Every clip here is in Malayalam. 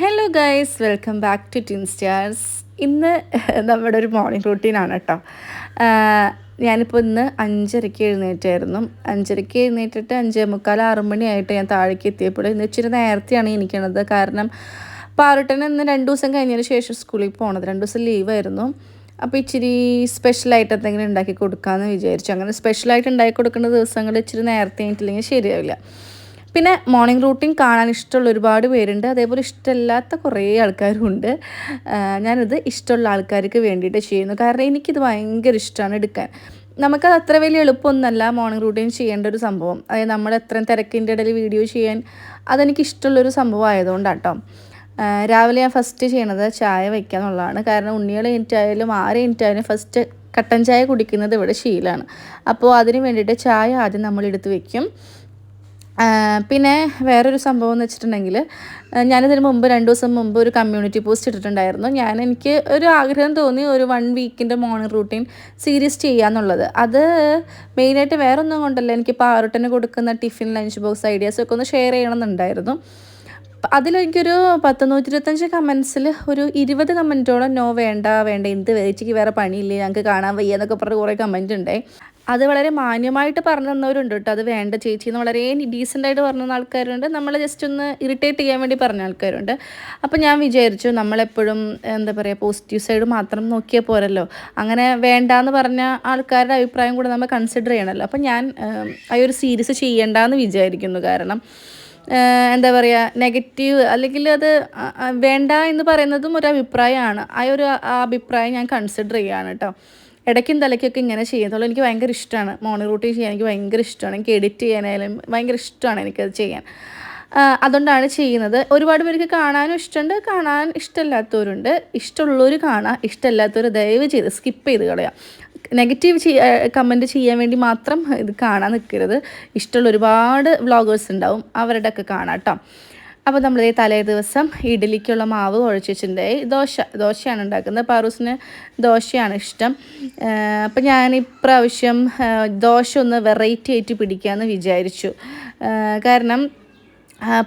Hello guys welcome back to tin stars ഇന്ന് നമ്മുടെ ഒരു മോർണിംഗ് റൂട്ടീനാണ് കേട്ടോ. ഞാനിപ്പോൾ ഇന്ന് അഞ്ചരയ്ക്ക് എഴുന്നേറ്റായിരുന്നു. അഞ്ചരയ്ക്ക് എഴുന്നേറ്റിട്ട് അഞ്ചേ മുക്കാൽ ആറ് മണിയായിട്ട് ഞാൻ താഴേക്ക് എത്തിയപ്പോൾ ഇന്ന് ഇച്ചിരി നേരത്തെയാണ് എനിക്കണത്. കാരണം പാറട്ടനെ ഇന്ന് രണ്ട് ദിവസം കഴിഞ്ഞതിന് ശേഷം സ്കൂളിൽ പോകണത് രണ്ട് ദിവസം ലീവായിരുന്നു അപ്പോൾ ഇച്ചിരി സ്പെഷ്യലായിട്ട് എന്തെങ്കിലും ഉണ്ടാക്കി കൊടുക്കാമെന്ന് വിചാരിച്ചു. അങ്ങനെ സ്പെഷ്യലായിട്ട് ഉണ്ടാക്കി കൊടുക്കുന്ന ദിവസങ്ങൾ ഇച്ചിരി നേരത്തെ ആയിട്ടില്ലെങ്കിൽ ശരിയാവില്ല. പിന്നെ മോർണിംഗ് റൂട്ടീൻ കാണാൻ ഇഷ്ടമുള്ള ഒരുപാട് പേരുണ്ട്. അതേപോലെ ഇഷ്ടമില്ലാത്ത കുറേ ആൾക്കാരും ഉണ്ട് ഞാനിത് ഇഷ്ടമുള്ള ആൾക്കാർക്ക് വേണ്ടിയിട്ട് ചെയ്യുന്നു. കാരണം എനിക്കിത് ഭയങ്കര ഇഷ്ടമാണ് എടുക്കാൻ. നമുക്കത് അത്ര വലിയ എളുപ്പമൊന്നുമല്ല മോർണിംഗ് റൂട്ടീൻ ചെയ്യേണ്ട ഒരു സംഭവം. അതായത് നമ്മൾ എത്രയും തിരക്കിന്റെ ഇടയിൽ വീഡിയോ ചെയ്യാൻ അതെനിക്ക് ഇഷ്ടമുള്ളൊരു സംഭവം ആയതുകൊണ്ടാണ് കേട്ടോ രാവിലെ ഞാൻ ഫസ്റ്റ് ചെയ്യണത് ചായ വയ്ക്കുക എന്നുള്ളതാണ് കാരണം ഉണ്ണികൾ എനിറ്റായാലും ആരെ എനിറ്റായാലും ഫസ്റ്റ് കട്ടൻ ചായ കുടിക്കുന്നത് ഇവിടെ ശീലമാണ്. അപ്പോൾ അതിന് വേണ്ടിയിട്ട് ചായ ആദ്യം നമ്മൾ എടുത്ത് വെക്കും. പിന്നെ വേറൊരു സംഭവം എന്ന് വെച്ചിട്ടുണ്ടെങ്കിൽ ഞാനിതിന് മുമ്പ് രണ്ട് ദിവസം മുമ്പ് ഒരു കമ്മ്യൂണിറ്റി പോസ്റ്റ് ഇട്ടിട്ടുണ്ടായിരുന്നു. ഞാൻ എനിക്ക് ഒരു ആഗ്രഹം തോന്നി ഒരു വൺ വീക്കിന്റെ മോർണിംഗ് റൂട്ടീൻ സീരീസ് ചെയ്യാന്നുള്ളത്. അത് മെയിനായിട്ട് വേറെ ഒന്നും കൊണ്ടല്ല. എനിക്ക് പാറുട്ടന് കൊടുക്കുന്ന ടിഫിൻ ലഞ്ച് ബോക്സ് ഐഡിയാസ് ഒക്കെ ഒന്ന് ഷെയർ ചെയ്യണമെന്നുണ്ടായിരുന്നു. അതിലെനിക്കൊരു പത്ത് നൂറ്റി ഇരുപത്തഞ്ച് കമൻസിൽ ഒരു ഇരുപത് കമന്റോളം നോ വേണ്ട വേണ്ട. എന്ത് വേച്ചിക്ക് വേറെ പണിയില്ലേ? ഞങ്ങൾക്ക് കാണാൻ വയ്യ എന്നൊക്കെ പറഞ്ഞ് കുറേ കമന്റ് ഉണ്ടായി അത് വളരെ മാന്യമായിട്ട് പറഞ്ഞു തന്നവരുണ്ട് കേട്ടോ. അത് വേണ്ട ചേച്ചി എന്ന് വളരെ ഡീസന്റായിട്ട് പറഞ്ഞു തന്ന ആൾക്കാരുണ്ട്. നമ്മൾ ജസ്റ്റ് ഒന്ന് ഇറിറ്റേറ്റ് ചെയ്യാൻ വേണ്ടി പറഞ്ഞ ആൾക്കാരുണ്ട്. അപ്പോൾ ഞാൻ വിചാരിച്ചു നമ്മളെപ്പോഴും എന്താ പറയുക പോസിറ്റീവ് സൈഡ് മാത്രം നോക്കിയാൽ പോരല്ലോ. അങ്ങനെ വേണ്ടാന്ന് പറഞ്ഞ ആൾക്കാരുടെ അഭിപ്രായം കൂടെ നമ്മൾ കൺസിഡർ ചെയ്യണമല്ലോ അപ്പോൾ ഞാൻ ആ ഒരു സീരീസ് ചെയ്യണ്ടെന്ന് വിചാരിക്കുന്നു. കാരണം എന്താ പറയുക നെഗറ്റീവ് അല്ലെങ്കിൽ അത് വേണ്ട എന്ന് പറയുന്നതും ഒരു അഭിപ്രായമാണ്. ആ ഒരു അഭിപ്രായം ഞാൻ കൺസിഡർ ചെയ്യുകയാണ് കേട്ടോ. ഇടയ്ക്കും തലയ്ക്കൊക്കെ ഇങ്ങനെ ചെയ്യുന്നുള്ളൂ. എനിക്ക് ഭയങ്കര ഇഷ്ടമാണ്. മോർണിംഗ് റൂട്ടീൻ ചെയ്യാൻ എനിക്ക് ഭയങ്കര ഇഷ്ടമാണ്. എനിക്ക് എഡിറ്റ് ചെയ്യാനായാലും ഭയങ്കര ഇഷ്ടമാണ് എനിക്കത് ചെയ്യാൻ. അതുകൊണ്ടാണ് ചെയ്യുന്നത്. ഒരുപാട് പേർക്ക് കാണാനും ഇഷ്ടമുണ്ട്. കാണാൻ ഇഷ്ടമില്ലാത്തവരുണ്ട്. ഇഷ്ടമുള്ളവർ കാണാം. ഇഷ്ടമില്ലാത്തവർ ദയവ് ചെയ്ത് സ്കിപ്പ് ചെയ്ത് കളയാം. നെഗറ്റീവ് ചെയ്യ കമന്റ് ചെയ്യാൻ വേണ്ടി മാത്രം ഇത് കാണാൻ നിൽക്കരുത് ഇഷ്ടമുള്ള ഒരുപാട് വ്ളോഗേഴ്സ് ഉണ്ടാവും. അവരുടെയൊക്കെ കാണാം കേട്ടോ അപ്പോൾ നമ്മൾ ഈ തലേ ദിവസം ഇഡ്ഡലിക്കുള്ള മാവ് കുഴച്ച് ദോശ ദോശയാണ് ഉണ്ടാക്കുന്നത്. പാറൂസിന് ദോശയാണ് ഇഷ്ടം. അപ്പോൾ ഞാൻ ഇപ്രാവശ്യം ദോശ ഒന്ന് വെറൈറ്റി ആയിട്ട് പിടിക്കാമെന്ന് വിചാരിച്ചു. കാരണം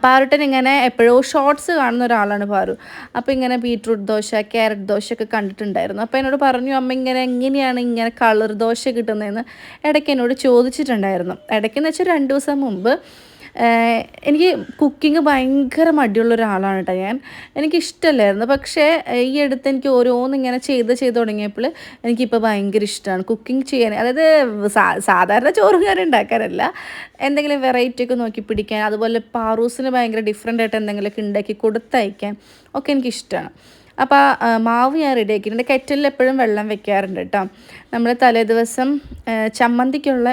പാറുട്ടൻ ഇങ്ങനെ എപ്പോഴും ഷോർട്സ് കാണുന്ന ഒരാളാണ് പാറു. അപ്പോൾ ഇങ്ങനെ ബീട്രൂട്ട് ദോശ ക്യാരറ്റ് ദോശ ഒക്കെ കണ്ടിട്ടുണ്ടായിരുന്നു. അപ്പോൾ എന്നോട് പറഞ്ഞു അമ്മ ഇങ്ങനെ എങ്ങനെയാണ് ഇങ്ങനെ കളർ ദോശ കിട്ടുന്നതെന്ന്? ഇടയ്ക്ക് എന്നോട് ചോദിച്ചിട്ടുണ്ടായിരുന്നു. ഇടയ്ക്കെന്ന് വെച്ചാൽ രണ്ട് ദിവസം മുമ്പ് എനിക്ക് കുക്കിംഗ് ഭയങ്കര മടിയുള്ള ഒരാളാണ് കേട്ടോ ഞാൻ. എനിക്കിഷ്ടമല്ലായിരുന്നു പക്ഷേ ഈ അടുത്ത് എനിക്ക് ഓരോന്ന് ഇങ്ങനെ ചെയ്ത് ചെയ്ത് തുടങ്ങിയപ്പോൾ എനിക്കിപ്പോൾ ഭയങ്കര ഇഷ്ടമാണ് കുക്കിംഗ് ചെയ്യാൻ. അതായത് സാധാരണ ചോറും കറി ഉണ്ടാക്കാനല്ല എന്തെങ്കിലും വെറൈറ്റി ഒക്കെ നോക്കി പിടിക്കാൻ അതുപോലെ പാറൂസിന് ഭയങ്കര ഡിഫറെന്റ് ആയിട്ട് എന്തെങ്കിലുമൊക്കെ ഉണ്ടാക്കി കൊടുത്തയക്കാൻ ഒക്കെ എനിക്കിഷ്ടമാണ്. അപ്പോൾ മാവ് ഞാൻ റെഡി ആക്കിയിട്ടുണ്ട്. കെറ്റലിൽ എപ്പോഴും വെള്ളം വെക്കാറുണ്ട് കേട്ടോ. നമ്മൾ തലേ ദിവസം ചമ്മന്തിക്കുള്ള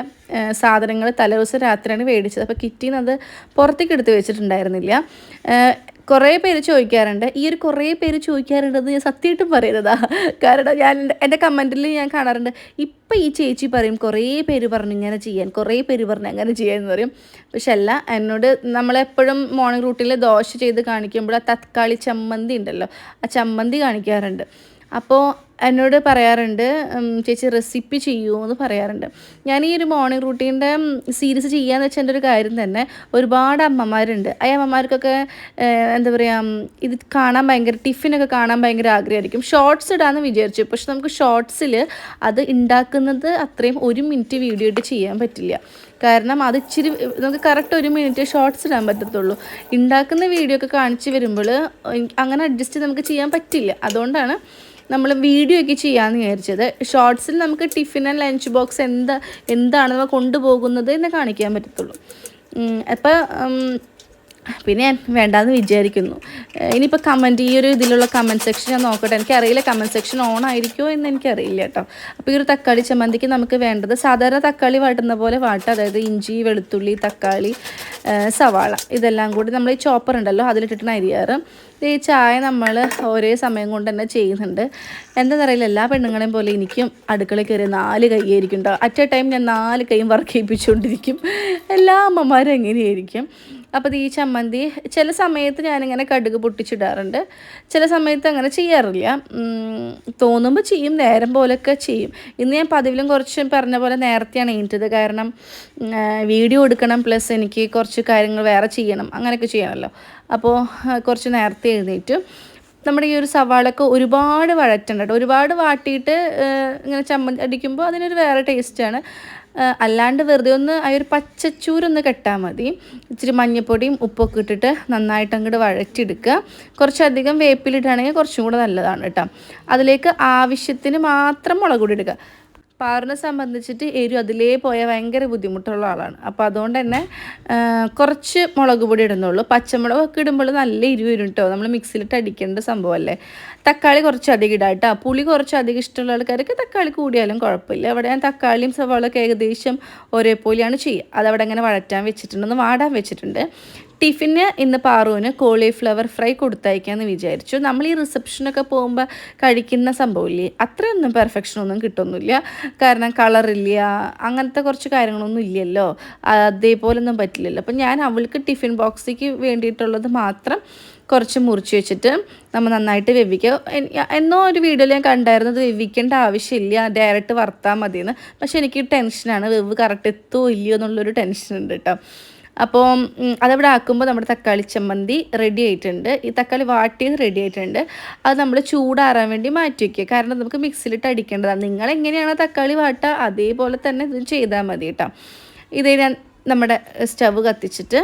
സാധനങ്ങൾ തലേ ദിവസം രാത്രിയാണ് മേടിച്ചത്. അപ്പോൾ കിറ്റിന്ന് അത് പുറത്തേക്ക് എടുത്ത് വെച്ചിട്ടുണ്ടായിരുന്നില്ല. കുറേ പേര് ചോദിക്കാറുണ്ട്. ഈ ഒരു കുറേ പേര് ചോദിക്കാറുണ്ടെന്ന് ഞാൻ സത്യമായിട്ടും പറയുന്നതാ. കാരണം ഞാൻ എന്റെ കമന്റിൽ ഞാൻ കാണാറുണ്ട്. ഇപ്പം ഈ ചേച്ചി പറയും കുറേ പേര് പറഞ്ഞു ഇങ്ങനെ ചെയ്യാൻ കുറേ പേര് പറഞ്ഞു അങ്ങനെ ചെയ്യാൻ എന്ന് പറയും. പക്ഷെ അല്ല എന്നോട് നമ്മളെപ്പോഴും മോർണിംഗ് റൂട്ടിൽ ദോശ ചെയ്ത് കാണിക്കുമ്പോൾ ആ തക്കാളി ചമ്മന്തി ഉണ്ടല്ലോ ആ ചമ്മന്തി കാണിക്കാറുണ്ട്. അപ്പോൾ എന്നോട് പറയാറുണ്ട് ചേച്ചി റെസിപ്പി ചെയ്യൂ എന്ന് പറയാറുണ്ട്. ഞാൻ ഈ ഒരു മോർണിംഗ് റൂട്ടീന്റെ സീരീസ് ചെയ്യാന്ന് വെച്ചാൽ എന്റെ ഒരു കാര്യം തന്നെ ഒരുപാട് അമ്മമാരുണ്ട്. ആ അമ്മമാർക്കൊക്കെ എന്താ പറയുക ഇത് കാണാൻ ഭയങ്കര ടിഫിനൊക്കെ കാണാൻ ഭയങ്കര ആഗ്രഹമായിരിക്കും ഷോർട്സ് ഇടാമെന്ന് വിചാരിച്ചു പക്ഷെ നമുക്ക് ഷോർട്സിൽ അത് ഉണ്ടാക്കുന്നത് അത്രയും ഒരു മിനിറ്റ് വീഡിയോ ഇട്ട് ചെയ്യാൻ പറ്റില്ല. കാരണം അത് ഇച്ചിരി നമുക്ക് കറക്റ്റ് ഒരു മിനിറ്റ് ഷോർട്സ് ഇടാൻ പറ്റത്തുള്ളൂ. ഉണ്ടാക്കുന്ന വീഡിയോ ഒക്കെ കാണിച്ച് വരുമ്പോൾ അങ്ങനെ അഡ്ജസ്റ്റ് നമുക്ക് ചെയ്യാൻ പറ്റില്ല. അതുകൊണ്ടാണ് നമ്മൾ വീഡിയോ ഒക്കെ ചെയ്യാമെന്ന് വിചാരിച്ചത്. ഷോർട്സിൽ നമുക്ക് ടിഫിൻ ആൻഡ് ലഞ്ച് ബോക്സ് എന്താ എന്താണ് നമ്മൾ കൊണ്ടുപോകുന്നത് എന്ന് കാണിക്കാൻ പറ്റത്തുള്ളൂ. അപ്പോൾ പിന്നെ ഞാൻ വേണ്ടാന്ന് വിചാരിക്കുന്നു. ഇനിയിപ്പോൾ കമന്റ് ഈ ഒരു ഇതിലുള്ള കമന്റ് സെക്ഷൻ ഞാൻ നോക്കട്ടെ. എനിക്കറിയില്ല കമന്റ് സെക്ഷൻ ഓൺ ആയിരിക്കുമോ എന്ന് എനിക്കറിയില്ല കേട്ടോ. അപ്പോൾ ഈ ഒരു തക്കാളി ചമ്മന്തിക്ക് നമുക്ക് വേണ്ടത് സാധാരണ തക്കാളി വാട്ടുന്ന പോലെ വാട്ടുക അതായത് ഇഞ്ചി വെളുത്തുള്ളി തക്കാളി സവാള. ഇതെല്ലാം കൂടി നമ്മൾ ഈ ചോപ്പർ ഉണ്ടല്ലോ അതിലിട്ടിട്ടാണ് അരിയാറ്. ഈ ചായ നമ്മൾ ഒരേ സമയം കൊണ്ട് തന്നെ ചെയ്യുന്നുണ്ട്. എന്താണെന്നറിയില്ല എല്ലാ പെണ്ണുങ്ങളെയും പോലെ എനിക്കും അടുക്കളയിൽ കയറി നാല് കൈയായിരിക്കും ഉണ്ടാവും അറ്റ് എ ടൈം ഞാൻ നാല് കൈയും വർക്ക് ചെയ്യിപ്പിച്ചുകൊണ്ടിരിക്കും എല്ലാ അമ്മമാരും എങ്ങനെയായിരിക്കും? അപ്പോൾ ഈ ചമ്മന്തി ചില സമയത്ത് ഞാനിങ്ങനെ കടുക് പൊട്ടിച്ചിടാറുണ്ട്. ചില സമയത്ത് അങ്ങനെ ചെയ്യാറില്ല. തോന്നുമ്പോൾ ചെയ്യും നേരം പോലൊക്കെ ചെയ്യും. ഇന്ന് ഞാൻ പതിവിലും കുറച്ച് പറഞ്ഞ പോലെ നേരത്തെയാണ് എണീറ്റത്. കാരണം വീഡിയോ എടുക്കണം പ്ലസ് എനിക്ക് കുറച്ച് കാര്യങ്ങൾ വേറെ ചെയ്യണം. അങ്ങനെയൊക്കെ ചെയ്യണമല്ലോ അപ്പോൾ കുറച്ച് നേരത്തെ എഴുന്നേറ്റ്. നമ്മുടെ ഈ ഒരു സവാളൊക്കെ ഒരുപാട് വഴറ്റണ്ട കേട്ടോ. ഒരുപാട് വാട്ടിയിട്ട് ഇങ്ങനെ ചമ്മ അടിക്കുമ്പോൾ അതിനൊരു വേറെ ടേസ്റ്റാണ് അല്ലാണ്ട് വെറുതെ ഒന്ന് ആ ഒരു പച്ചച്ചൂരൊന്ന് കെട്ടാൽ മതി. ഇച്ചിരി മഞ്ഞൾപ്പൊടിയും ഉപ്പൊക്കെ ഇട്ടിട്ട് നന്നായിട്ട് അങ്ങോട്ട് വഴറ്റിയെടുക്കുക. കുറച്ചധികം വേപ്പിലിട്ടാണെങ്കിൽ കുറച്ചും കൂടെ നല്ലതാണ് കേട്ടോ. അതിലേക്ക് ആവശ്യത്തിന് മാത്രം മുളക് പൊടി ഇടുക. പാറിനെ സംബന്ധിച്ചിട്ട് എരു അതിലേ പോയ ഭയങ്കര ബുദ്ധിമുട്ടുള്ള ആളാണ്. അപ്പോൾ അതുകൊണ്ട് തന്നെ കുറച്ച് മുളക് പൊടി ഇടുന്നുള്ളൂ. പച്ചമുളകൊക്കെ ഇടുമ്പോൾ നല്ല എരിവ് വരും കേട്ടോ നമ്മൾ മിക്സിയിലിട്ട് അടിക്കേണ്ട സംഭവമല്ലേ തക്കാളി കുറച്ച് അധികം ഇടാം കേട്ടോ പുളി കുറച്ച് അധികം ഇഷ്ടമുള്ള ആൾക്കാർക്ക് തക്കാളി കൂടിയാലും കുഴപ്പമില്ല. അവിടെ ഞാൻ തക്കാളിയും സവാളൊക്കെ ഏകദേശം ഒരേപോലെയാണ് ചെയ്യുക. അതവിടെ അങ്ങനെ വഴറ്റാൻ വെച്ചിട്ടുണ്ട് ഒന്ന് വാടാൻ വെച്ചിട്ടുണ്ട്. ടിഫിന് ഇന്ന് പാറുവിന് കോളിഫ്ലവർ ഫ്രൈ കൊടുത്തയക്കാമെന്ന് വിചാരിച്ചു. നമ്മൾ ഈ റിസപ്ഷനൊക്കെ പോകുമ്പോൾ കഴിക്കുന്ന സംഭവമില്ലേ? അത്രയൊന്നും പെർഫെക്ഷൻ ഒന്നും കിട്ടുന്നില്ല കാരണം കളറില്ല അങ്ങനത്തെ കുറച്ച് കാര്യങ്ങളൊന്നും ഇല്ലല്ലോ. അതേപോലൊന്നും പറ്റില്ലല്ലോ. അപ്പം ഞാൻ അവൾക്ക് ടിഫിൻ ബോക്സിക്ക് വേണ്ടിയിട്ടുള്ളത് മാത്രം കുറച്ച് മുറിച്ച് വെച്ചിട്ട് നമ്മൾ നന്നായിട്ട് വെവിക്കുക. എന്നോ ഒരു വീഡിയോയിൽ ഞാൻ കണ്ടായിരുന്നു അത് വെവിക്കേണ്ട ആവശ്യമില്ല ഡയറക്റ്റ് വറുത്താൽ മതിയെന്ന്. പക്ഷെ എനിക്ക് ടെൻഷനാണ് വെവ് കറക്റ്റ് എത്തുമോ ഇല്ലയോ എന്നുള്ളൊരു ടെൻഷൻ ഉണ്ട് കേട്ടോ. അപ്പോൾ അതവിടെ ആക്കുമ്പോൾ നമ്മുടെ തക്കാളി ചമ്മന്തി റെഡി ആയിട്ടുണ്ട്. ഈ തക്കാളി വാട്ടിയത് റെഡി ആയിട്ടുണ്ട്. അത് നമ്മൾ ചൂടാറാൻ വേണ്ടി മാറ്റി വയ്ക്കുക കാരണം നമുക്ക് മിക്സിയിലിട്ട് അടിക്കേണ്ടതാണ് നിങ്ങൾ എങ്ങനെയാണോ തക്കാളി വാട്ടുക അതേപോലെ തന്നെ ഇത് ചെയ്താൽ മതി കേട്ടോ. ഇതേ ഞാൻ നമ്മുടെ സ്റ്റവ് കത്തിച്ചിട്ട്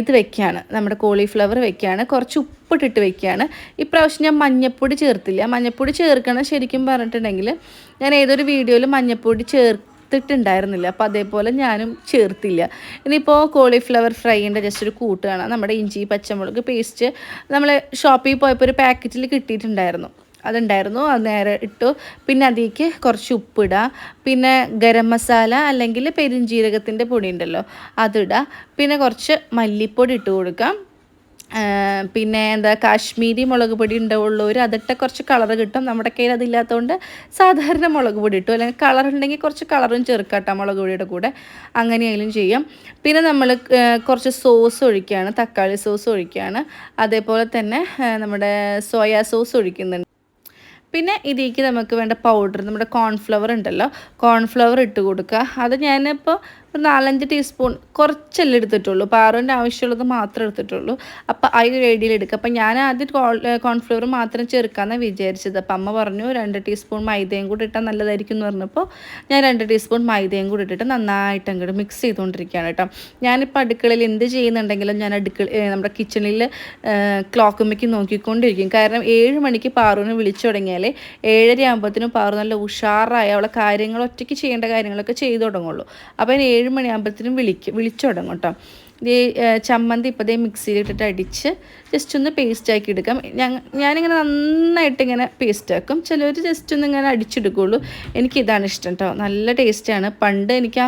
ഇത് വെക്കുകയാണ്. നമ്മുടെ കോളിഫ്ലവർ വെക്കുകയാണ്. കുറച്ച് ഉപ്പിട്ടിട്ട് വെക്കുകയാണ്. ഇപ്രാവശ്യം ഞാൻ മഞ്ഞപ്പൊടി ചേർത്തില്ല. മഞ്ഞപ്പൊടി ചേർക്കണം ശരിക്കും പറഞ്ഞിട്ടുണ്ടെങ്കിൽ ഞാൻ ഏതൊരു വീഡിയോയിൽ മഞ്ഞപ്പൊടി ചേർത്തിട്ടുണ്ടായിരുന്നില്ല. അപ്പോൾ അതേപോലെ ഞാനും ചേർത്തില്ല. ഇനിയിപ്പോൾ കോളിഫ്ലവർ ഫ്രൈന്റെ ജസ്റ്റ് ഒരു കൂട്ടുകയാണ് നമ്മുടെ ഇഞ്ചി പച്ചമുളക് പേസ്റ്റ് നമ്മൾ ഷോപ്പിൽ പോയപ്പോൾ ഒരു പാക്കറ്റിൽ കിട്ടിയിട്ടുണ്ടായിരുന്നു. അതുണ്ടായിരുന്നു. അത് നേരെ ഇട്ടു. പിന്നെ അതിലേക്ക് കുറച്ച് ഉപ്പിടുക പിന്നെ ഗരം മസാല അല്ലെങ്കിൽ പെരിഞ്ജീരകത്തിന്റെ പൊടി ഉണ്ടല്ലോ അതിടുക പിന്നെ കുറച്ച് മല്ലിപ്പൊടി ഇട്ട് കൊടുക്കാം. പിന്നെ എന്താ കാശ്മീരി മുളക് പൊടി ഉണ്ടാവുള്ളവർ അതിട്ട കുറച്ച് കളർ കിട്ടും. നമ്മുടെ കയ്യിൽ അതില്ലാത്തതുകൊണ്ട് സാധാരണ മുളക് പൊടി ഇട്ടു. അല്ലെങ്കിൽ കളർ ഉണ്ടെങ്കിൽ കുറച്ച് കളറും ചേർക്കാട്ടോ മുളക് പൊടിയുടെ കൂടെ. അങ്ങനെയായാലും ചെയ്യാം. പിന്നെ നമ്മൾ കുറച്ച് സോസ് ഒഴിക്കുകയാണ്. തക്കാളി സോസ് ഒഴിക്കുകയാണ്. അതേപോലെ തന്നെ നമ്മുടെ സോയാ സോസ് ഒഴിക്കുന്നുണ്ട്. പിന്നെ ഇതിലേക്ക് നമുക്ക് വേണ്ട പൗഡർ നമ്മുടെ കോൺഫ്ലവർ ഉണ്ടല്ലോ. കോൺഫ്ലവർ ഇട്ട് കൊടുക്കുക. അത് ഞാനിപ്പോൾ ഒരു നാലഞ്ച് ടീസ്പൂൺ കുറച്ചല്ലേ എടുത്തിട്ടുള്ളൂ. പാറുവിന്റെ ആവശ്യമുള്ളത് മാത്രമേ എടുത്തിട്ടുള്ളൂ. അപ്പോൾ അതിൽ റേഡിയിൽ എടുക്കുക അപ്പോൾ ഞാൻ ആദ്യം കോൺഫ്ലവർ മാത്രം ചേർക്കാമെന്നാണ് വിചാരിച്ചത്. അപ്പം അമ്മ പറഞ്ഞു രണ്ട് ടീസ്പൂൺ മൈദയും കൂടി ഇട്ടാൽ നല്ലതായിരിക്കും എന്ന് പറഞ്ഞപ്പോൾ ഞാൻ രണ്ട് ടീസ്പൂൺ മൈദയും കൂടി ഇട്ടിട്ട് നന്നായിട്ട് അങ്ങോട്ട് മിക്സ് ചെയ്തുകൊണ്ടിരിക്കുകയാണ് കേട്ടോ. ഞാനിപ്പോൾ അടുക്കളയിൽ എന്ത് ചെയ്യുന്നുണ്ടെങ്കിലും ഞാൻ അടുക്കള നമ്മുടെ കിച്ചണിൽ ക്ലോക്കുമ്മയ്ക്ക് നോക്കിക്കൊണ്ടിരിക്കും. കാരണം ഏഴ് മണിക്ക് പാറുവിനെ വിളിച്ചു തുടങ്ങിയാൽ ഏഴര ആകുമ്പോഴത്തേനും പാറു നല്ല ഉഷാറായി അവളെ കാര്യങ്ങൾ ഒറ്റയ്ക്ക് ചെയ്യേണ്ട കാര്യങ്ങളൊക്കെ ചെയ്തു തുടങ്ങുള്ളൂ. അപ്പോൾ ഞാൻ ഏഴ് മണിയാകുമ്പോഴത്തേനും വിളിക്കും വിളിച്ചു തുടങ്ങും കേട്ടോ. ഇതേ ചമ്മന്തി ഇപ്പോൾ ദേ മിക്സിയിലിട്ടിട്ട് അടിച്ച് ജസ്റ്റ് ഒന്ന് പേസ്റ്റ് ആക്കി എടുക്കാം. ഞാൻ ഞാനിങ്ങനെ നന്നായിട്ട് ഇങ്ങനെ പേസ്റ്റ് ആക്കും. ചിലർ ജസ്റ്റ് ഒന്ന് ഇങ്ങനെ അടിച്ചെടുക്കുള്ളൂ. എനിക്കിതാണ് ഇഷ്ടം കേട്ടോ. നല്ല ടേസ്റ്റാണ് പണ്ട് എനിക്ക്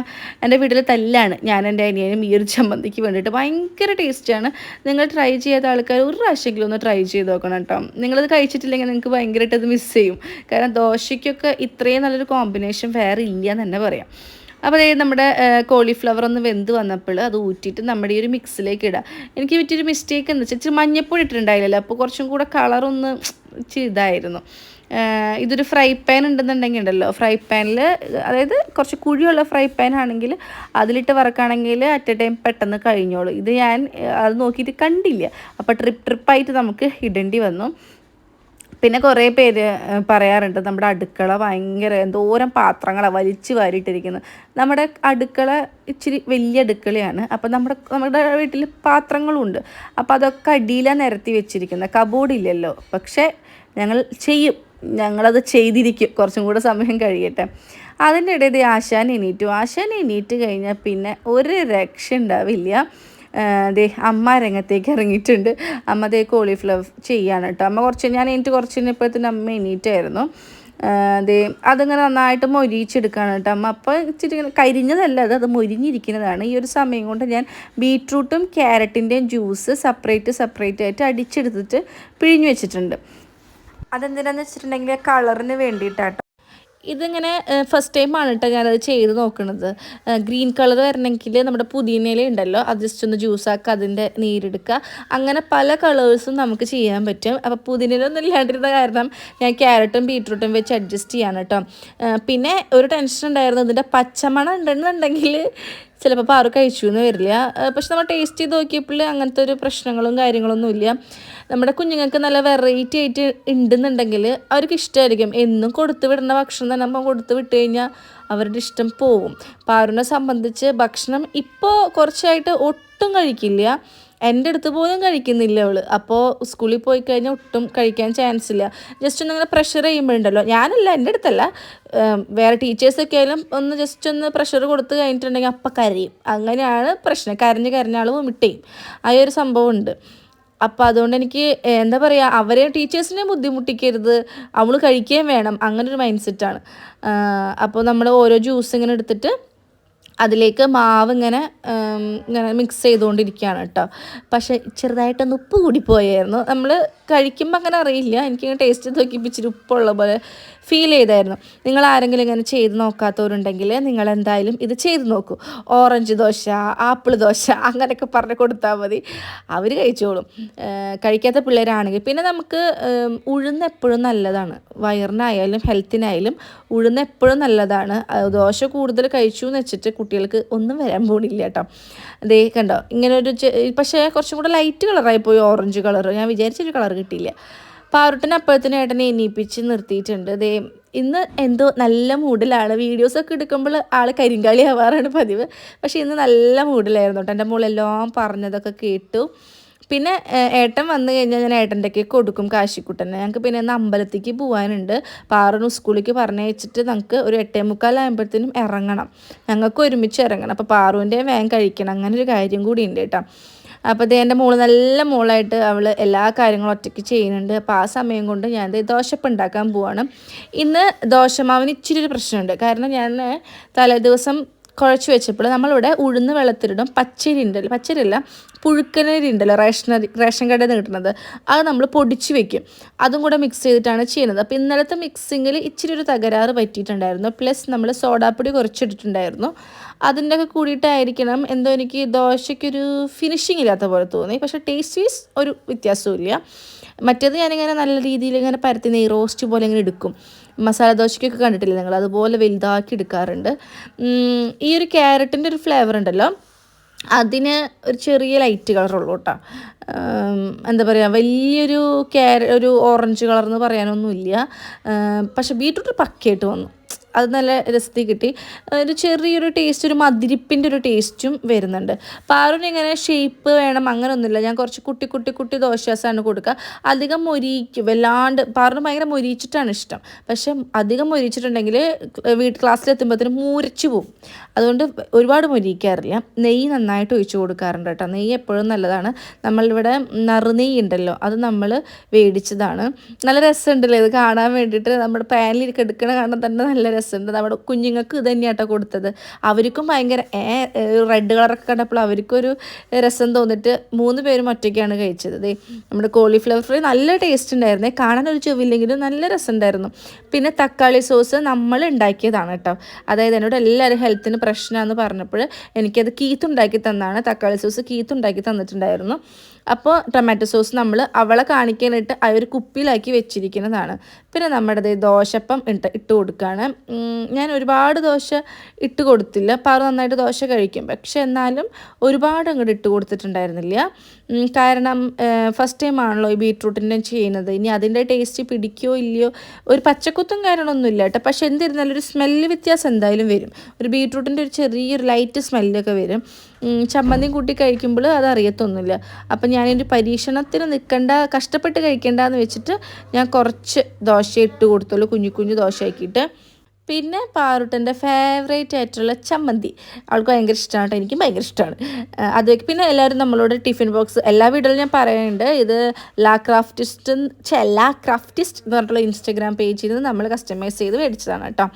എന്റെ വീട്ടിൽ തല്ലാണ്. ഞാൻ എന്റെ അനിയനും ഈ ഒരു ചമ്മന്തിക്ക് വേണ്ടിയിട്ട്. ഭയങ്കര ടേസ്റ്റാണ് നിങ്ങൾ ട്രൈ ചെയ്യാത്ത ആൾക്കാർ ഒരു പ്രാവശ്യമെങ്കിലും ഒന്ന് ട്രൈ ചെയ്ത് നോക്കണം കേട്ടോ. നിങ്ങളത് കഴിച്ചിട്ടില്ലെങ്കിൽ നിങ്ങൾക്ക് ഭയങ്കരമായിട്ട് അത് മിസ് ചെയ്യും. കാരണം ദോശയ്ക്കൊക്കെ ഇത്രയും നല്ലൊരു കോമ്പിനേഷൻ വേറെ ഇല്ല എന്ന് തന്നെ പറയാം. അപ്പോൾ അതായത് നമ്മുടെ കോളിഫ്ലവർ ഒന്ന് വെന്ത് വന്നപ്പോൾ അത് ഊറ്റിയിട്ട് നമ്മുടെ ഈ ഒരു മിക്സിലേക്ക് ഇടാം. എനിക്ക് പറ്റിയൊരു മിസ്റ്റേക്ക് എന്ന് വെച്ചാൽ ഇച്ചിരി മഞ്ഞപ്പൊടി ഇട്ടിട്ടുണ്ടായില്ലല്ലോ അപ്പോൾ കുറച്ചും കൂടെ കളറൊന്ന് ഇച്ചിരി ഇതായിരുന്നു. ഇതൊരു ഫ്രൈ പാൻ ഉണ്ടെന്നുണ്ടെങ്കിൽ ഉണ്ടല്ലോ ഫ്രൈ പാനിൽ അതായത് കുറച്ച് കുഴിയുള്ള ഫ്രൈ പാൻ ആണെങ്കിൽ അതിലിട്ട് വറക്കുകയാണെങ്കിൽ അറ്റ് എ ടൈം പെട്ടെന്ന് കഴിഞ്ഞോളൂ. ഇത് ഞാൻ അത് നോക്കിയിട്ട് കണ്ടില്ല. അപ്പോൾ ട്രിപ്പ് ട്രിപ്പായിട്ട് നമുക്ക് ഇടേണ്ടി വന്നു. പിന്നെ കുറേ പേര് പറയാറുണ്ട് നമ്മുടെ അടുക്കള ഭയങ്കര എന്തോരം പാത്രങ്ങളാണ് വലിച്ചു വാരിയിട്ടിരിക്കുന്നത് നമ്മുടെ അടുക്കള ഇച്ചിരി വലിയ അടുക്കളയാണ്. അപ്പോൾ നമ്മുടെ നമ്മുടെ വീട്ടിൽ പാത്രങ്ങളുണ്ട്. അപ്പോൾ അതൊക്കെ അടിയിലാണ് നിരത്തി വെച്ചിരിക്കുന്നത് കബോർഡില്ലല്ലോ പക്ഷേ ഞങ്ങൾ ചെയ്യും. ഞങ്ങളത് ചെയ്തിരിക്കും. കുറച്ചും കൂടെ സമയം കഴിയട്ടെ. അതിന്റെ ഇടയിൽ ആശാൻ എണീറ്റു. ആശാൻ എണീറ്റ് കഴിഞ്ഞാൽ പിന്നെ ഒരു രക്ഷ ഉണ്ടാവില്ല. ദേ അമ്മ രംഗത്തേക്ക് ഇറങ്ങിയിട്ടുണ്ട്. അമ്മ ദേ കോളിഫ്ലവർ ചെയ്യാണ് കേട്ടോ. അമ്മ കുറച്ച് ഞാൻ എനിക്ക് കുറച്ച് കഴിഞ്ഞപ്പോഴത്തേന് അമ്മ എണീറ്റായിരുന്നു. ദേ അതിങ്ങനെ നന്നായിട്ട് മൊരിയിച്ചെടുക്കുകയാണ് കേട്ടോ അമ്മ. അപ്പോൾ ഇച്ചിരി കരിഞ്ഞതല്ല അത് അത് മൊരിഞ്ഞിരിക്കുന്നതാണ്. ഈ ഒരു സമയം കൊണ്ട് ഞാൻ ബീട്രൂട്ടും ക്യാരറ്റിന്റെയും ജ്യൂസ് സെപ്പറേറ്റ് സെപ്പറേറ്റ് ആയിട്ട് അടിച്ചെടുത്തിട്ട് പിഴിഞ്ഞു വെച്ചിട്ടുണ്ട്. അതെന്തിനാന്ന് വെച്ചിട്ടുണ്ടെങ്കിൽ കളറിന് വേണ്ടിയിട്ടാട്ടോ. ഇതിങ്ങനെ ഫസ്റ്റ് ടൈം ടൈമാണ് കേട്ടോ ഞാനത് ചെയ്ത് നോക്കുന്നത് ഗ്രീൻ കളർ വരണമെങ്കിൽ നമ്മുടെ പുതിനയില ഉണ്ടല്ലോ അത് ജസ്റ്റ് ഒന്ന് ജ്യൂസാക്കുക അതിന്റെ നീരെടുക്കുക അങ്ങനെ പല കളേഴ്സും നമുക്ക് ചെയ്യാൻ പറ്റും. അപ്പോൾ പുതിയനൊന്നും ഇല്ലാണ്ടിരുന്ന കാരണം ഞാൻ ക്യാരറ്റും ബീട്രൂട്ടും വെച്ച് അഡ്ജസ്റ്റ് ചെയ്യാണ് കേട്ടോ പിന്നെ ഒരു ടെൻഷൻ ഉണ്ടായിരുന്നു. ഇതിന്റെ പച്ചമണം ഉണ്ടെന്നുണ്ടെങ്കിൽ ചിലപ്പോൾ പാറു കഴിച്ചു എന്ന് വരില്ല പക്ഷെ നമ്മൾ ടേസ്റ്റ് ചെയ്ത് നോക്കിയപ്പോൾ അങ്ങനത്തെ ഒരു പ്രശ്നങ്ങളും കാര്യങ്ങളൊന്നും ഇല്ല നമ്മുടെ കുഞ്ഞുങ്ങൾക്ക് നല്ല വെറൈറ്റി ആയിട്ട് ഉണ്ടെന്നുണ്ടെങ്കിൽ അവർക്ക് ഇഷ്ടമായിരിക്കും. എന്നും കൊടുത്തു വിടുന്ന ഭക്ഷണം തന്നെ നമ്മൾ കൊടുത്തു വിട്ട് കഴിഞ്ഞാൽ അവരുടെ ഇഷ്ടം പോവും. പാറുവിനെ സംബന്ധിച്ച് ഭക്ഷണം ഇപ്പോൾ കുറച്ചായിട്ട് ഒട്ടും കഴിക്കില്ല. എന്റെ അടുത്ത് പോലും കഴിക്കുന്നില്ല അവൾ. അപ്പോൾ സ്കൂളിൽ പോയി കഴിഞ്ഞാൽ ഒട്ടും കഴിക്കാൻ ചാൻസ് ഇല്ല. ജസ്റ്റ് ഒന്ന് അങ്ങനെ പ്രഷർ ചെയ്യുമ്പോഴുണ്ടല്ലോ. ഞാനല്ല എന്റെ അടുത്തല്ല. വേറെ ടീച്ചേഴ്സൊക്കെ ആയാലും ഒന്ന് ജസ്റ്റ് ഒന്ന് പ്രഷർ കൊടുത്ത് കഴിഞ്ഞിട്ടുണ്ടെങ്കിൽ അപ്പം കരയും. അങ്ങനെയാണ് പ്രശ്നം. കരഞ്ഞ് കരഞ്ഞ ആൾ വൊമിറ്റ് ചെയ്യും. ആ ഒരു സംഭവം ഉണ്ട് അപ്പോൾ അതുകൊണ്ട് എനിക്ക് എന്താ പറയുക അവരെ ടീച്ചേഴ്സിനെ ബുദ്ധിമുട്ടിക്കരുത്. അവൾ കഴിക്കുകയും വേണം. അങ്ങനൊരു മൈൻഡ് സെറ്റാണ് അപ്പോൾ നമ്മൾ ഓരോ ജ്യൂസ് ഇങ്ങനെ എടുത്തിട്ട് അതിലേക്ക് മാവ് ഇങ്ങനെ ഇങ്ങനെ മിക്സ് ചെയ്തുകൊണ്ടിരിക്കുകയാണ് കേട്ടോ. പക്ഷേ ചെറുതായിട്ടൊന്ന് ഉപ്പ് കൂടിപ്പോയായിരുന്നു. നമ്മൾ കഴിക്കുമ്പോൾ അങ്ങനെ അറിയില്ല. എനിക്കിങ്ങനെ ടേസ്റ്റ് നോക്കി ഇച്ചിരി ഉപ്പുള്ള പോലെ ഫീൽ ചെയ്തായിരുന്നു. നിങ്ങൾ ആരെങ്കിലും ഇങ്ങനെ ചെയ്ത് നോക്കാത്തവരുണ്ടെങ്കിൽ നിങ്ങൾ എന്തായാലും ഇത് ചെയ്ത് നോക്കൂ. ഓറഞ്ച് ദോശ ആപ്പിൾ ദോശ അങ്ങനെയൊക്കെ പറഞ്ഞ് കൊടുത്താൽ മതി. അവർ കഴിച്ചോളും. കഴിക്കാത്ത പിള്ളേരാണെങ്കിൽ പിന്നെ നമുക്ക് ഉഴുന്ന് എപ്പോഴും നല്ലതാണ്. വയറിനായാലും ഹെൽത്തിനായാലും ഉഴുന്ന് എപ്പോഴും നല്ലതാണ്. ദോശ കൂടുതൽ കഴിച്ചു എന്ന് വെച്ചിട്ട് കുട്ടികൾക്ക് ഒന്നും വരാൻ പോണില്ല കേട്ടോ. അതേ കണ്ടോ ഇങ്ങനെ ഒരു പക്ഷേ കുറച്ചും കൂടെ ലൈറ്റ് കളറായി പോയി ഓറഞ്ച് കളർ ഞാൻ വിചാരിച്ചൊരു കളർ കിട്ടിയില്ല. പാറുട്ടിന് അപ്പോഴത്തേനും ഏട്ടനെ എണീപ്പിച്ച് നിർത്തിയിട്ടുണ്ട്. അതേ ഇന്ന് എന്തോ നല്ല മൂഡിലാണ്. വീഡിയോസൊക്കെ എടുക്കുമ്പോൾ ആൾ കരിങ്കാളി ആവാറാണ് പതിവ്. പക്ഷേ ഇന്ന് നല്ല മൂഡിലായിരുന്നു കേട്ടോ. എന്റെ മോളെല്ലാം പറഞ്ഞതൊക്കെ കേട്ടു. പിന്നെ ഏട്ടൻ വന്നു കഴിഞ്ഞാൽ ഞാൻ ഏട്ടന്റെക്ക് കൊടുക്കും കാശിക്കുട്ടനെ. ഞങ്ങൾക്ക് പിന്നെ ഇന്ന് അമ്പലത്തേക്ക് പോകാനുണ്ട് പാറു സ്കൂളിലേക്ക് പറഞ്ഞയച്ചിട്ട് നമുക്ക് ഒരു എട്ടേ മുക്കാലാകുമ്പോഴത്തേനും ഇറങ്ങണം. ഞങ്ങൾക്ക് ഒരുമിച്ച് ഇറങ്ങണം. അപ്പോൾ പാറുവിന്റെ വേഗം കഴിക്കണം. അങ്ങനെ ഒരു കാര്യം കൂടി ഉണ്ട് കേട്ടോ. അപ്പോൾ ഇത് എന്റെ മോൾ നല്ല മോളായിട്ട് അവൾ എല്ലാ കാര്യങ്ങളും ഒറ്റയ്ക്ക് ചെയ്യുന്നുണ്ട്. അപ്പോൾ ആ സമയം കൊണ്ട് ഞാൻ ദോശപ്പ് ഉണ്ടാക്കാൻ പോവാണ്. ഇന്ന് ദോശമാവിന് ഇച്ചിരി ഒരു പ്രശ്നമുണ്ട്. കാരണം ഞാൻ തലേദിവസം കുഴച്ച് വെച്ചപ്പോൾ നമ്മളിവിടെ ഉഴുന്ന് വെള്ളത്തിലിടും. പച്ചരി ഉണ്ടല്ലോ. പച്ചരി അല്ല പുഴുക്കനരി ഉണ്ടല്ലോ റേഷനറി റേഷൻ കടയിൽ നിന്ന് കിട്ടുന്നത്. അത് നമ്മൾ പൊടിച്ച് വെക്കും. അതും കൂടെ മിക്സ് ചെയ്തിട്ടാണ് ചെയ്യുന്നത്. അപ്പോൾ ഇന്നലത്തെ മിക്സിങ്ങിൽ ഇച്ചിരി ഒരു തകരാറ് പറ്റിയിട്ടുണ്ടായിരുന്നു. പ്ലസ് നമ്മൾ സോഡാപ്പൊടി കുറച്ചിട്ടിട്ടുണ്ടായിരുന്നു. അതിന്റെ ഒക്കെ കൂടിയിട്ടായിരിക്കണം എന്തോ എനിക്ക് ദോശയ്ക്കൊരു ഫിനിഷിംഗ് ഇല്ലാത്ത പോലെ തോന്നി. പക്ഷേ ടേസ്റ്റ് ഒരു വ്യത്യാസവും ഇല്ല മറ്റേത് ഞാനിങ്ങനെ നല്ല രീതിയിൽ ഇങ്ങനെ പരത്തി നെയ് റോസ്റ്റ് പോലെ ഇങ്ങനെ എടുക്കും. മസാല ദോശയ്ക്കൊക്കെ കണ്ടിട്ടില്ലേ നിങ്ങൾ? അതുപോലെ വലുതാക്കി എടുക്കാറുണ്ട്. ഈ ഒരു ക്യാരറ്റിന്റെ ഒരു ഫ്ലേവർ ഉണ്ടല്ലോ? അതിന് ഒരു ചെറിയ ലൈറ്റ് കളറുള്ളൂ കേട്ടോ. എന്താ പറയുക വലിയൊരു ക്യാര ഒരു ഓറഞ്ച് കളർ എന്ന് പറയാനൊന്നുമില്ല. പക്ഷെ ബീട്രൂട്ട് പക്കയായിട്ട് വന്നു. അത് നല്ല രസത്തിൽ കിട്ടി. ഒരു ചെറിയൊരു ടേസ്റ്റ് ഒരു മതിരിപ്പിന്റെ ഒരു ടേസ്റ്റും വരുന്നുണ്ട്. പാറുവിന് ഇങ്ങനെ ഷേപ്പ് വേണം അങ്ങനെയൊന്നുമില്ല ഞാൻ കുറച്ച് കുട്ടി കുട്ടി കുട്ടി ദോശാസാണ് കൊടുക്കുക. അധികം മൊരിക്കും വല്ലാണ്ട് പാറിന് ഭയങ്കര മൊരിച്ചിട്ടാണ് ഇഷ്ടം. പക്ഷെ അധികം മൊരിച്ചിട്ടുണ്ടെങ്കിൽ വീട്ട് ക്ലാസ്സിലെത്തുമ്പോഴത്തേനും മൂരച്ചു പോവും. അതുകൊണ്ട് ഒരുപാട് മൊരിക്കാറില്ല നെയ്യ് നന്നായിട്ട് ഒഴിച്ചു കൊടുക്കാറുണ്ട് കേട്ടോ. നെയ്യ് എപ്പോഴും നല്ലതാണ്. നമ്മളിവിടെ നറുനെയ്യ് ഉണ്ടല്ലോ അത് നമ്മൾ മേടിച്ചതാണ് നല്ല രസമുണ്ടല്ലോ? ഇത് കാണാൻ വേണ്ടിയിട്ട്. നമ്മുടെ പാനിൽ എടുക്കണ കാണാൻ തന്നെ നല്ല രസമുണ്ട് നമ്മുടെ കുഞ്ഞുങ്ങൾക്ക് ഇത് തന്നെയാട്ടോ കൊടുത്തത്. അവർക്കും ഭയങ്കര റെഡ് കളറൊക്കെ കണ്ടപ്പോൾ അവർക്കൊരു രസം തോന്നിട്ട് മൂന്ന് പേരും ഒറ്റയ്ക്കാണ് കഴിച്ചത്. ദേ നമ്മുടെ കോളിഫ്ലവർ ഫ്രൈ നല്ല ടേസ്റ്റ് ഉണ്ടായിരുന്നേ. കാണാൻ ഒരു ചൊവ്വില്ലെങ്കിലും നല്ല രസം ഉണ്ടായിരുന്നു. പിന്നെ തക്കാളി സോസ് നമ്മൾ ഉണ്ടാക്കിയതാണ് കേട്ടോ. അതായത് എന്നോട് എല്ലാവരും ഹെൽത്തിന് പ്രശ്നമാണെന്ന് പറഞ്ഞപ്പോൾ എനിക്കത് കീത്തുണ്ടാക്കി തന്നാണ്. തക്കാളി സോസ് കീത്തുണ്ടാക്കി തന്നിട്ടുണ്ടായിരുന്നു. അപ്പോൾ ടൊമാറ്റോ സോസ് നമ്മൾ അവളെ കാണിക്കാനായിട്ട് ആ ഒരു കുപ്പിയിലാക്കി വെച്ചിരിക്കുന്നതാണ്. പിന്നെ നമ്മുടെ ദോശപ്പം ഇട്ട് ഇട്ട് കൊടുക്കുകയാണ്. ഞാൻ ഒരുപാട് ദോശ ഇട്ട് കൊടുത്തില്ല. പാറു നന്നായിട്ട് ദോശ കഴിക്കും. പക്ഷെ എന്നാലും ഒരുപാട് അങ്ങോട്ട് ഇട്ട് കൊടുത്തിട്ടുണ്ടായിരുന്നില്ല. കാരണം ഫസ്റ്റ് ടൈം ആണല്ലോ ഈ ബീട്രൂട്ടിന്റെ ചെയ്യുന്നത്. ഇനി അതിന്റെ ടേസ്റ്റ് പിടിക്കുകയോ ഇല്ലയോ? ഒരു പച്ചക്കുത്തും കാരണമൊന്നുമില്ല കേട്ടോ. പക്ഷെ എന്തിരുന്നാലും ഒരു സ്മെല്ല് വ്യത്യാസം എന്തായാലും വരും. ഒരു ബീട്രൂട്ടിന്റെ ഒരു ചെറിയൊരു ലൈറ്റ് സ്മെല്ലൊക്കെ വരും. ചമ്മന്തി ചമ്മന്തിയും കൂട്ടി കഴിക്കുമ്പോൾ അത് അറിയത്തൊന്നുമില്ല. അപ്പം ഞാനൊരു പരീക്ഷണത്തിന് നിൽക്കേണ്ട കഷ്ടപ്പെട്ട് കഴിക്കേണ്ടെന്ന് വെച്ചിട്ട് ഞാൻ കുറച്ച് ദോശ ഇട്ട് കൊടുത്തുള്ളൂ. കുഞ്ഞു കുഞ്ഞു ദോശ ആക്കിയിട്ട് പിന്നെ പാറുട്ടന്റെ ഫേവറേറ്റ് ആയിട്ടുള്ള ചമ്മന്തി. അവൾക്ക് ഭയങ്കര ഇഷ്ടമാണ് കേട്ടോ. എനിക്കും ഭയങ്കര ഇഷ്ടമാണ്. അത് പിന്നെ എല്ലാവരും നമ്മളോട് ടിഫിൻ ബോക്സ് എല്ലാ വീഡിയോയിലും ഞാൻ പറയുന്നുണ്ട്. ഇത് ലാ ക്രാഫ്റ്റിസ്റ്റ് ലാ ക്രാഫ്റ്റിസ്റ്റ് എന്ന് പറഞ്ഞിട്ടുള്ള ഇൻസ്റ്റഗ്രാം പേജിൽ നിന്ന് നമ്മൾ കസ്റ്റമൈസ് ചെയ്ത് മേടിച്ചതാണ് കേട്ടോ.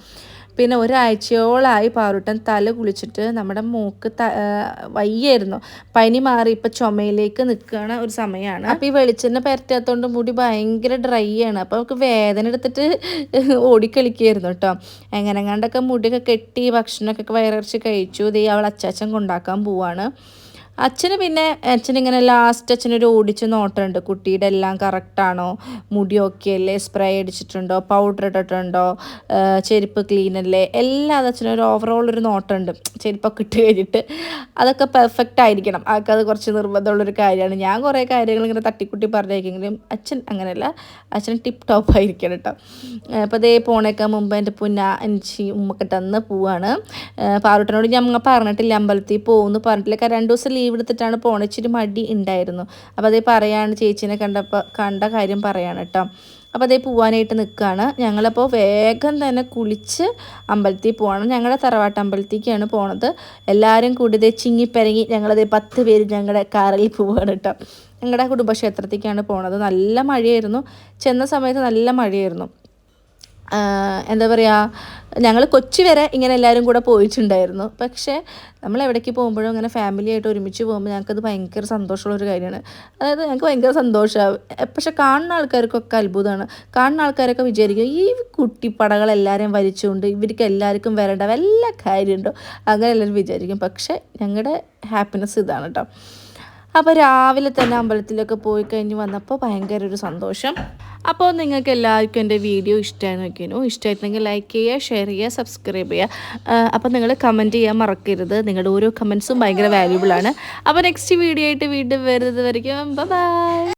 പിന്നെ ഒരാഴ്ചയോളമായി പാറുട്ടൻ തല കുളിച്ചിട്ട് നമ്മുടെ മൂക്ക് ത വയ്യായിരുന്നു. പനി മാറി ഇപ്പം ചുമയിലേക്ക് നിൽക്കുന്ന ഒരു സമയമാണ് അപ്പോൾ ഈ വെളിച്ചെണ്ണ പരറ്റാത്തതുകൊണ്ട് മുടി ഭയങ്കര ഡ്രൈ ആണ്. അപ്പോൾ നമുക്ക് വേദന എടുത്തിട്ട് ഓടിക്കളിക്കുകയായിരുന്നു കേട്ടോ എങ്ങനെ കണ്ടൊക്കെ മുടിയൊക്കെ കെട്ടി ഭക്ഷണമൊക്കെ വയറിറച്ച് കഴിച്ചു. ഇതേ അവൾ അച്ചാച്ചൻ കൊണ്ടാക്കാൻ പോവാണ്. അച്ഛന് പിന്നെ അച്ഛനിങ്ങനെ ലാസ്റ്റ് അച്ഛനൊരു ഓടിച്ച് നോട്ടമുണ്ട്. കുട്ടിയുടെ എല്ലാം കറക്റ്റാണോ മുടി ഓക്കെ അല്ലേ? സ്പ്രേ അടിച്ചിട്ടുണ്ടോ? പൗഡർ ഇട്ടിട്ടുണ്ടോ? ചെരുപ്പ് ക്ലീൻ അല്ലേ? എല്ലാം അച്ഛനൊരു ഓവറോൾ ഒരു നോട്ടമുണ്ട്. ചെരുപ്പൊക്കെ ഇട്ട് കഴിഞ്ഞിട്ട് അതൊക്കെ പെർഫെക്റ്റ് ആയിരിക്കണം. അതൊക്കെ അത് കുറച്ച് നിർബന്ധമുള്ളൊരു കാര്യമാണ്. ഞാൻ കുറേ കാര്യങ്ങൾ ഇങ്ങനെ തട്ടിക്കുട്ടി പറഞ്ഞേക്കെങ്കിലും അച്ഛൻ അങ്ങനെയല്ല. അച്ഛൻ ടിപ്പ് ടോപ്പ് ആയിരിക്കണം കേട്ടോ. അപ്പോൾ അതേ പോണേക്കാൻ മുമ്പ് എന്റെ പുന്ന അഞ്ചി ഉമ്മൊക്കെ തന്ന് പോവാണ്. പാറുട്ടനോട് ഞാൻ പറഞ്ഞിട്ടില്ല അമ്പലത്തിൽ പോകുമെന്ന് പറഞ്ഞിട്ടില്ല. രണ്ട് ദിവസം ലീവ് ലീവ് എടുത്തിട്ടാണ് മടി ഉണ്ടായിരുന്നു. അപ്പോൾ അതേ പറയാണ് ചേച്ചീനെ കണ്ടപ്പോൾ കണ്ട കാര്യം പറയാണ് കേട്ടോ അപ്പോൾ അതേ പോവാനായിട്ട് നിൽക്കുകയാണ് ഞങ്ങളപ്പോൾ വേഗം തന്നെ കുളിച്ച് അമ്പലത്തിൽ പോകണം ഞങ്ങളുടെ തറവാട്ട് അമ്പലത്തേക്കാണ് പോണത്. എല്ലാവരും കൂടി ഇതേ ചിങ്ങിപ്പരങ്ങി ഞങ്ങളതേ പത്ത് പേര് ഞങ്ങളുടെ കാറിൽ പോവുകയാണ് കേട്ടോ ഞങ്ങളുടെ കുടുംബക്ഷേത്രത്തേക്കാണ് പോണത്. നല്ല മഴയായിരുന്നു. ചെന്ന സമയത്ത് നല്ല മഴയായിരുന്നു. എന്താ പറയുക ഞങ്ങൾ കൊച്ചി വരെ ഇങ്ങനെ എല്ലാവരും കൂടെ പോയിട്ടുണ്ടായിരുന്നു. പക്ഷേ നമ്മൾ എവിടേക്ക് പോകുമ്പോഴും അങ്ങനെ ഫാമിലി ആയിട്ട് ഒരുമിച്ച് പോകുമ്പോൾ ഞങ്ങൾക്കത് ഭയങ്കര സന്തോഷമുള്ളൊരു കാര്യമാണ്. അതായത് ഞങ്ങൾക്ക് ഭയങ്കര സന്തോഷമാണ് പക്ഷെ കാണുന്ന ആൾക്കാർക്കൊക്കെ അത്ഭുതമാണ്. കാണുന്ന ആൾക്കാരൊക്കെ വിചാരിക്കും ഈ കുട്ടിപ്പടകളെല്ലാവരെയും വലിച്ചുകൊണ്ട് ഇവർക്ക് എല്ലാവർക്കും വരേണ്ട വല്ല കാര്യമുണ്ടോ? അങ്ങനെ എല്ലാവരും വിചാരിക്കും. പക്ഷേ ഞങ്ങളുടെ ഹാപ്പിനെസ് ഇതാണ് കേട്ടോ അപ്പോൾ രാവിലെ തന്നെ അമ്പലത്തിലൊക്കെ പോയി കഴിഞ്ഞ് വന്നപ്പോൾ ഭയങ്കര ഒരു സന്തോഷം. അപ്പോൾ നിങ്ങൾക്ക് എല്ലാവർക്കും എന്റെ വീഡിയോ ഇഷ്ടമായി നോക്കിയിരുന്നു ഇഷ്ടമായിട്ടുണ്ടെങ്കിൽ ലൈക്ക് ചെയ്യുക ഷെയർ ചെയ്യുക സബ്സ്ക്രൈബ് ചെയ്യുക. അപ്പോൾ നിങ്ങൾ കമന്റ് ചെയ്യാൻ മറക്കരുത്. നിങ്ങളുടെ ഓരോ കമൻസും ഭയങ്കര വാല്യൂബിൾ ആണ്. അപ്പോൾ നെക്സ്റ്റ് വീഡിയോ ആയിട്ട് വീണ്ടും വരുന്നത് വരയ്ക്കും. ബൈ